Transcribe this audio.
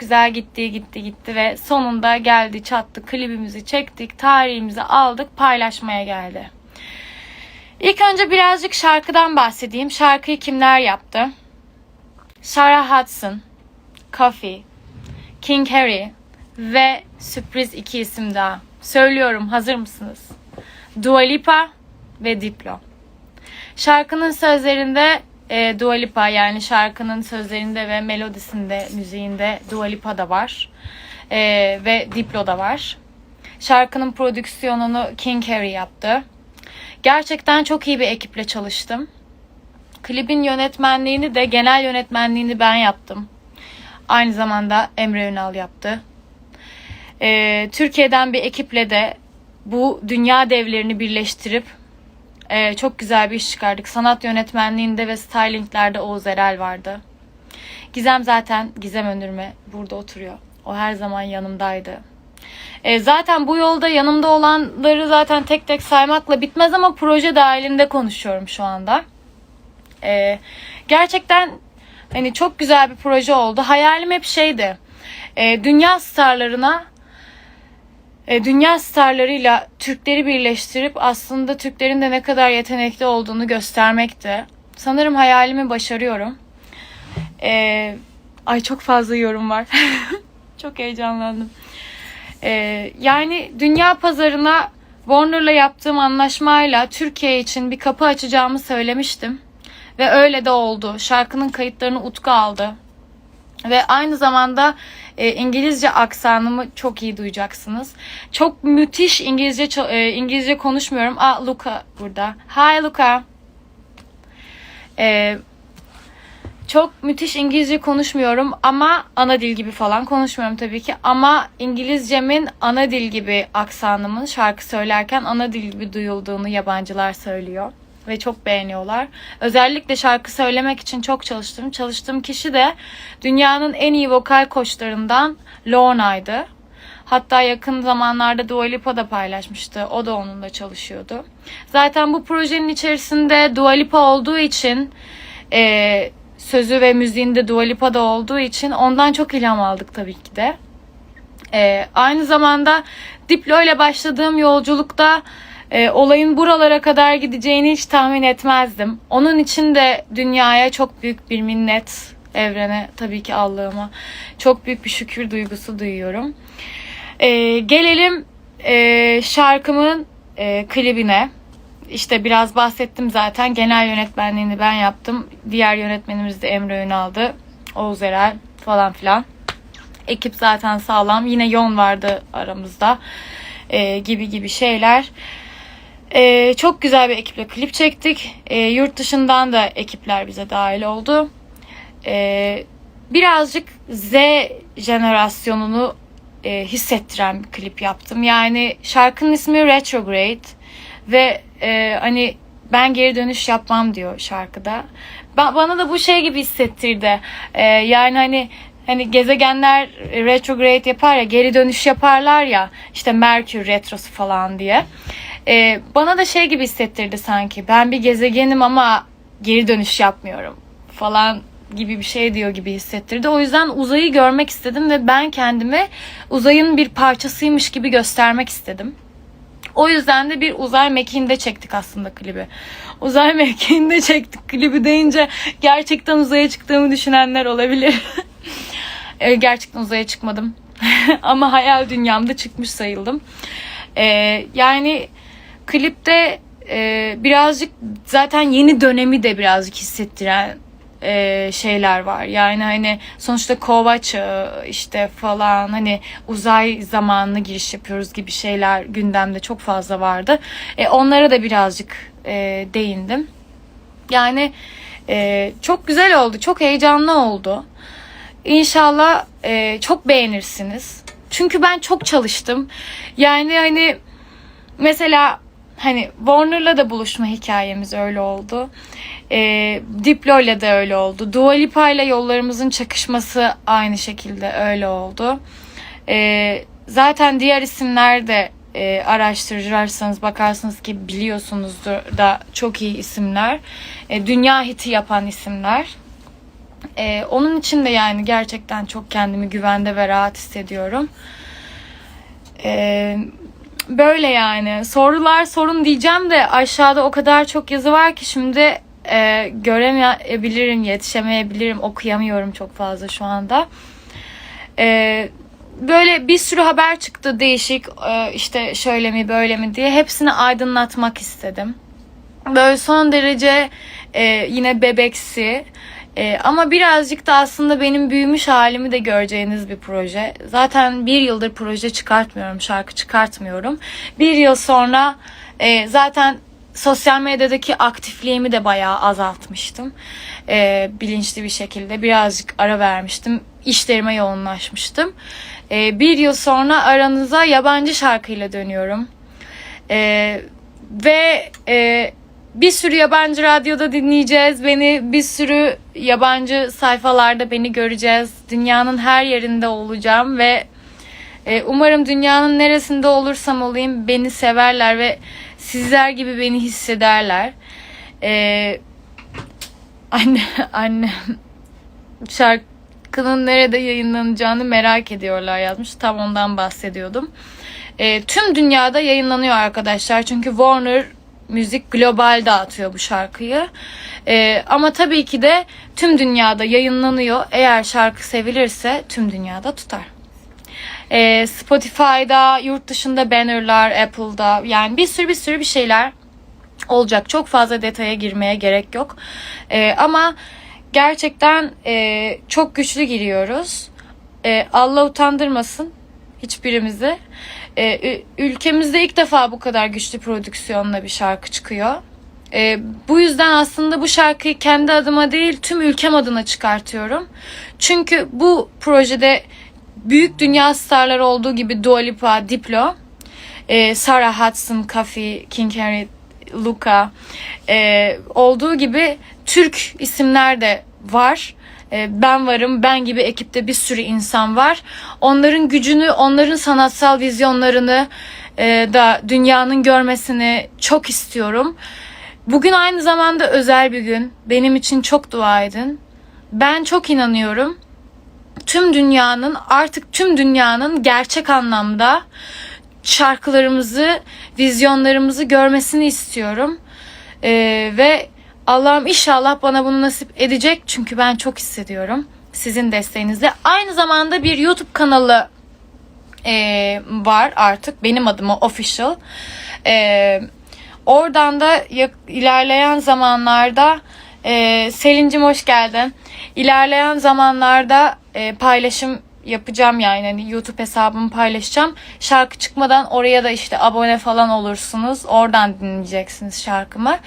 güzel gitti gitti gitti ve sonunda geldi çattı klibimizi çektik tarihimizi aldık paylaşmaya geldi. İlk önce birazcık şarkıdan bahsedeyim. Şarkıyı kimler yaptı? Sarah Hudson, Coffee, King Harry ve sürpriz iki isim daha. Söylüyorum hazır mısınız? Dua Lipa ve Diplo. Şarkının sözlerinde e, Dua Lipa yani şarkının sözlerinde ve melodisinde, müziğinde Dua Lipa da var. E, ve Diplo da var. Şarkının prodüksiyonunu King Harry yaptı. Gerçekten çok iyi bir ekiple çalıştım. Klibin yönetmenliğini de genel yönetmenliğini ben yaptım. Aynı zamanda Emre Ünal yaptı. Ee, Türkiye'den bir ekiple de bu dünya devlerini birleştirip e, çok güzel bir iş çıkardık. Sanat yönetmenliğinde ve stylinglerde Oğuz Erel vardı. Gizem zaten, Gizem Önürme burada oturuyor. O her zaman yanımdaydı. E, zaten bu yolda yanımda olanları zaten tek tek saymakla bitmez ama proje dahilinde konuşuyorum şu anda. E, gerçekten hani çok güzel bir proje oldu. Hayalim hep şeydi. E, dünya starlarına e, dünya starlarıyla Türkleri birleştirip aslında Türklerin de ne kadar yetenekli olduğunu göstermekti. Sanırım hayalimi başarıyorum. E, ay çok fazla yorum var. çok heyecanlandım. Ee, yani dünya pazarına Warner'la yaptığım anlaşmayla Türkiye için bir kapı açacağımı söylemiştim. Ve öyle de oldu. Şarkının kayıtlarını Utku aldı. Ve aynı zamanda e, İngilizce aksanımı çok iyi duyacaksınız. Çok müthiş İngilizce e, İngilizce konuşmuyorum. Aa Luca burada. Hi Luca. E, çok müthiş İngilizce konuşmuyorum ama ana dil gibi falan konuşmuyorum tabii ki. Ama İngilizcemin ana dil gibi aksanımın şarkı söylerken ana dil gibi duyulduğunu yabancılar söylüyor. Ve çok beğeniyorlar. Özellikle şarkı söylemek için çok çalıştım. Çalıştığım kişi de dünyanın en iyi vokal koçlarından Lorna'ydı. Hatta yakın zamanlarda Dua Lipa da paylaşmıştı. O da onunla çalışıyordu. Zaten bu projenin içerisinde Dua Lipa olduğu için e, sözü ve müziğinde Dua Lipa'da olduğu için ondan çok ilham aldık tabii ki de. Ee, aynı zamanda Diplo ile başladığım yolculukta e, olayın buralara kadar gideceğini hiç tahmin etmezdim. Onun için de dünyaya çok büyük bir minnet, evrene tabii ki Allah'ıma çok büyük bir şükür duygusu duyuyorum. Ee, gelelim e, şarkımın e, klibine. İşte biraz bahsettim zaten. Genel yönetmenliğini ben yaptım. Diğer yönetmenimiz de Emre Ünal'dı. Oğuz Erel falan filan. Ekip zaten sağlam. Yine Yon vardı aramızda. Ee, gibi gibi şeyler. Ee, çok güzel bir ekiple klip çektik. Ee, yurt dışından da ekipler bize dahil oldu. Ee, birazcık Z jenerasyonunu e, hissettiren bir klip yaptım. Yani şarkının ismi Retrograde ve e, hani ben geri dönüş yapmam diyor şarkıda. Ba- bana da bu şey gibi hissettirdi. E, yani hani hani gezegenler retrograde yapar ya geri dönüş yaparlar ya işte Merkür retrosu falan diye. E, bana da şey gibi hissettirdi sanki. Ben bir gezegenim ama geri dönüş yapmıyorum falan gibi bir şey diyor gibi hissettirdi. O yüzden uzayı görmek istedim ve ben kendimi uzayın bir parçasıymış gibi göstermek istedim. O yüzden de bir uzay mekiğinde çektik aslında klibi. Uzay mekiğinde çektik klibi deyince gerçekten uzaya çıktığımı düşünenler olabilir. E, gerçekten uzaya çıkmadım. Ama hayal dünyamda çıkmış sayıldım. Ee, yani klipte e, birazcık zaten yeni dönemi de birazcık hissettiren e, şeyler var. Yani hani sonuçta kova çağı işte falan hani uzay zamanına giriş yapıyoruz gibi şeyler gündemde çok fazla vardı. E, onlara da birazcık e, değindim. Yani e, çok güzel oldu. Çok heyecanlı oldu. İnşallah e, çok beğenirsiniz. Çünkü ben çok çalıştım. Yani hani mesela hani Warner'la da buluşma hikayemiz öyle oldu. E, Diplo ile de öyle oldu. Dua Lipa ile yollarımızın çakışması aynı şekilde öyle oldu. E, zaten diğer isimler de e, araştırırsanız bakarsınız ki biliyorsunuzdur da çok iyi isimler. E, dünya hiti yapan isimler. Ee, onun için de yani gerçekten çok kendimi güvende ve rahat hissediyorum. Ee, böyle yani. Sorular sorun diyeceğim de aşağıda o kadar çok yazı var ki şimdi e, göremeyebilirim, yetişemeyebilirim, okuyamıyorum çok fazla şu anda. Ee, böyle bir sürü haber çıktı değişik e, işte şöyle mi böyle mi diye hepsini aydınlatmak istedim. Böyle son derece e, yine bebeksi e, ama birazcık da aslında benim büyümüş halimi de göreceğiniz bir proje. Zaten bir yıldır proje çıkartmıyorum, şarkı çıkartmıyorum. Bir yıl sonra e, zaten sosyal medyadaki aktifliğimi de bayağı azaltmıştım. E, bilinçli bir şekilde birazcık ara vermiştim. İşlerime yoğunlaşmıştım. E, bir yıl sonra aranıza yabancı şarkıyla dönüyorum. E, ve e, bir sürü yabancı radyoda dinleyeceğiz. Beni bir sürü yabancı sayfalarda beni göreceğiz. Dünyanın her yerinde olacağım ve e, umarım dünyanın neresinde olursam olayım beni severler ve sizler gibi beni hissederler. E, anne annem şarkının nerede yayınlanacağını merak ediyorlar yazmış. Tam ondan bahsediyordum. E, tüm dünyada yayınlanıyor arkadaşlar. Çünkü Warner Müzik global dağıtıyor bu şarkıyı. E, ama tabii ki de tüm dünyada yayınlanıyor. Eğer şarkı sevilirse tüm dünyada tutar. E, Spotify'da, yurt dışında bannerlar, Apple'da yani bir sürü bir sürü bir şeyler olacak. Çok fazla detaya girmeye gerek yok. E, ama gerçekten e, çok güçlü giriyoruz. E, Allah utandırmasın hiçbirimizi. E, ülkemizde ilk defa bu kadar güçlü prodüksiyonla bir şarkı çıkıyor. E, bu yüzden aslında bu şarkıyı kendi adıma değil tüm ülkem adına çıkartıyorum. Çünkü bu projede büyük dünya starları olduğu gibi Dua Lipa, Diplo, e, Sarah Hudson, Kafi, King Henry, Luca e, olduğu gibi Türk isimler de var. E, ben varım, ben gibi ekipte bir sürü insan var. Onların gücünü, onların sanatsal vizyonlarını e, da dünyanın görmesini çok istiyorum. Bugün aynı zamanda özel bir gün. Benim için çok dua edin. Ben çok inanıyorum. Tüm dünyanın, artık tüm dünyanın gerçek anlamda şarkılarımızı, vizyonlarımızı görmesini istiyorum. Ee, ve Allah'ım inşallah bana bunu nasip edecek çünkü ben çok hissediyorum sizin desteğinizle. Aynı zamanda bir YouTube kanalı e, var artık benim adıma official. E, oradan da ilerleyen zamanlarda e, Selin'cim hoş geldin. İlerleyen zamanlarda e, paylaşım yapacağım yani hani YouTube hesabımı paylaşacağım. Şarkı çıkmadan oraya da işte abone falan olursunuz. Oradan dinleyeceksiniz şarkımı.